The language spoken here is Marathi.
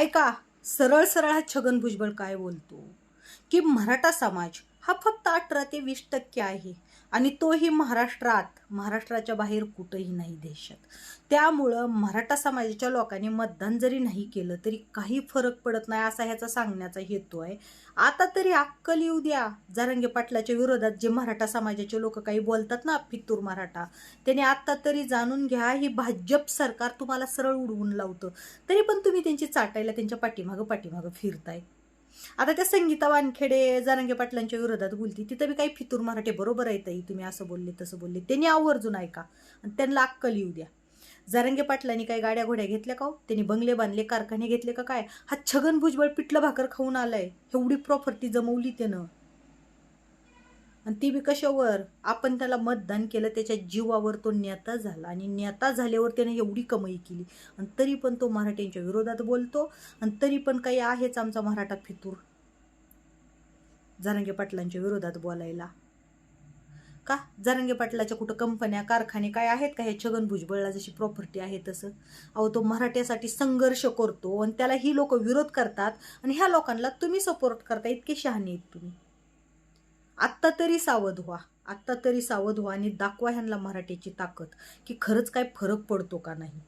ऐका सरळ सरळ हा छगन भुजबळ काय बोलतो? की मराठा समाज हा फक्त अठरा ते वीस टक्के आहे. आणि तोही महाराष्ट्रात महाराष्ट्राच्या बाहेर कुठंही नाही देशात. त्यामुळं मराठा समाजाच्या लोकांनी मतदान जरी नाही केलं तरी काही फरक पडत नाही असा ह्याचा सांगण्याचा हेतू आहे. आता तरी अक्कल येऊ द्या. जारंगे पाटलाच्या विरोधात जे मराठा समाजाचे लोक काही बोलतात ना फितूर मराठा त्याने आता तरी जाणून घ्या ही भाजप सरकार तुम्हाला सरळ उडवून लावतं. तरी पण तुम्ही त्यांची चाटायला त्यांच्या पाठीमागं पाठीमागं फिरताय. आता त्या संगीता वानखेडे जारंगे पाटलांच्या विरोधात बोलती तिथं बी काही फितूर मराठे बरोबर आहे ताई. तुम्ही असं बोलले तसं बोलले. त्यांनी आवर्जून ऐका. आणि त्यांना अक्कल येऊ द्या. जारंगे पाटलांनी काही गाड्या घोड्या घेतल्या का हो? त्यांनी बंगले बांधले कारखाने घेतले का काय? हा छगन भुजबळ पिठलं भाकर खाऊन आलाय. एवढी प्रॉपर्टी जमवली त्यानं. आणि ती बी कशावर? आपण त्याला मतदान केलं त्याच्या जीवावर तो नेता झाला. आणि नेता झाल्यावर त्याने एवढी कमाई केली. आणि तरी पण तो मराठ्यांच्या विरोधात बोलतो. आणि तरी पण काही आहेच आमचा मराठा फितूर. जारंगे पाटलांच्या विरोधात बोलायला. का? जारंगे पाटलाच्या कुठं कंपन्या कारखाने काय आहेत का? हे छगन भुजबळला जशी प्रॉपर्टी आहे तसं. अहो तो मराठ्यासाठी संघर्ष करतो. आणि त्याला ही लोक विरोध करतात. आणि ह्या लोकांना तुम्ही सपोर्ट करता. इतके शहाणे आहेत तुम्ही. आत्ता तरी सावध व्हा. आत्ता तरी सावध व्हा आणि दाखवा ह्यांना मराठीची ताकद की खरंच काय फरक पडतो का नाही.